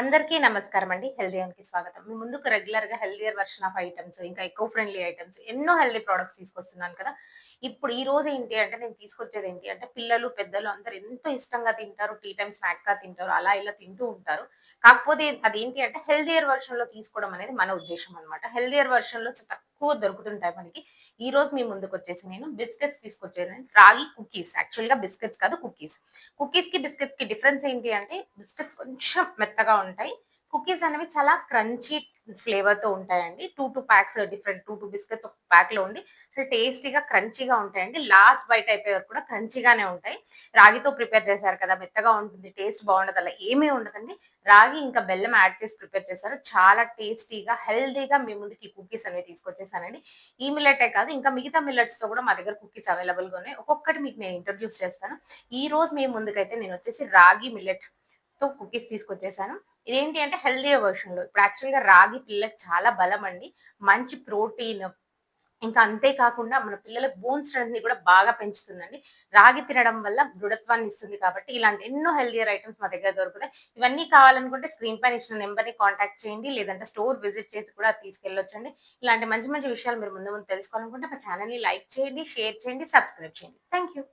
అందరికీ నమస్కారం అండి. హెల్దీ కి స్వాగతం. మీ ముందుకు రెగ్యులర్గా హెల్దియర్ వర్షన్ ఆఫ్ ఐటమ్స్ ఇంకా ఎకో ఫ్రెండ్లీ ఐటమ్స్ ఎన్నో హెల్దీ ప్రొడక్ట్స్ తీసుకొస్తున్నాను కదా. ఇప్పుడు ఈ రోజు ఏంటి అంటే నేను తీసుకొచ్చేది ఏంటి అంటే పిల్లలు పెద్దలు అందరు ఎంతో ఇష్టంగా తింటారు టీ టైం స్నాక్గా తింటారు అలా ఇలా తింటూ ఉంటారు. కాకపోతే అదేంటి అంటే హెల్దియర్ వర్షన్లో తీసుకోవడం అనేది మన ఉద్దేశం అనమాట హెల్దియర్ వర్షన్లో ఎక్కువ దొరుకుతుంటాయి మనకి. ఈ రోజు మీ ముందుకు వచ్చేసి నేను బిస్కెట్స్ తీసుకొచ్చాను రాగి కుకీస్ యాక్చువల్గా బిస్కెట్స్ కాదు కుకీస్ కుకీస్కి బిస్కెట్స్కి డిఫరెన్స్ ఏంటి అంటే బిస్కెట్స్ కొంచెం మెత్తగా ఉంటాయి. కుకీస్ అనేవి చాలా క్రంచీ ఫ్లేవర్తో ఉంటాయండి. Two two packs different two two biscuits ఒక ప్యాక్లో ఉండి అసలు టేస్టీగా క్రంచీగా ఉంటాయండి. లాస్ట్ బయట అయిపోయే వరకు కూడా క్రంచీగానే ఉంటాయి. రాగితో ప్రిపేర్ చేశారు కదా మెత్తగా ఉంటుంది టేస్ట్ బాగుండదు అలా ఏమీ ఉండదండి. రాగి ఇంకా బెల్లం యాడ్ చేసి ప్రిపేర్ చేశారు. చాలా టేస్టీగా హెల్దీగా మీ ముందుకి కుకీస్ అనేవి తీసుకొచ్చేసానండి. ఈ మిల్లెటే కాదు ఇంకా మిగతా మిల్లెట్స్తో కూడా మా దగ్గర కుకీస్ అవైలబుల్గా ఉన్నాయి. ఒక్కొక్కటి మీకు నేను ఇంట్రొడ్యూస్ చేస్తాను. ఈ రోజు మీ ముందుకైతే నేను వచ్చేసి రాగి మిల్లెట్ తో కుకీస్ తీసుకొచ్చేసాను. ఇదేంటి అంటే హెల్దీ వర్షన్లో. ఇప్పుడు యాక్చువల్గా రాగి పిల్లలకు చాలా బలం అండి. మంచి ప్రోటీన్ ఇంకా అంతేకాకుండా మన పిల్లలకు బోన్ స్ట్రెంత్ని కూడా బాగా పెంచుతుందండి. రాగి తినడం వల్ల దృఢత్వాన్ని ఇస్తుంది కాబట్టి ఇలాంటి ఎన్నో హెల్దియర్ ఐటమ్స్ మా దగ్గర దొరుకుతాయి. ఇవన్నీ కావాలనుకుంటే స్క్రీన్ పైన ఇచ్చిన నెంబర్ని కాంటాక్ట్ చేయండి. లేదంటే స్టోర్ విజిట్ చేసి కూడా తీసుకెళ్ళొచ్చండి. ఇలాంటి మంచి మంచి విషయాలు మీరు ముందు ముందు తెలుసుకోవాలనుకుంటే మా ఛానల్ని లైక్ చేయండి షేర్ చేయండి సబ్స్క్రైబ్ చేయండి. Thank you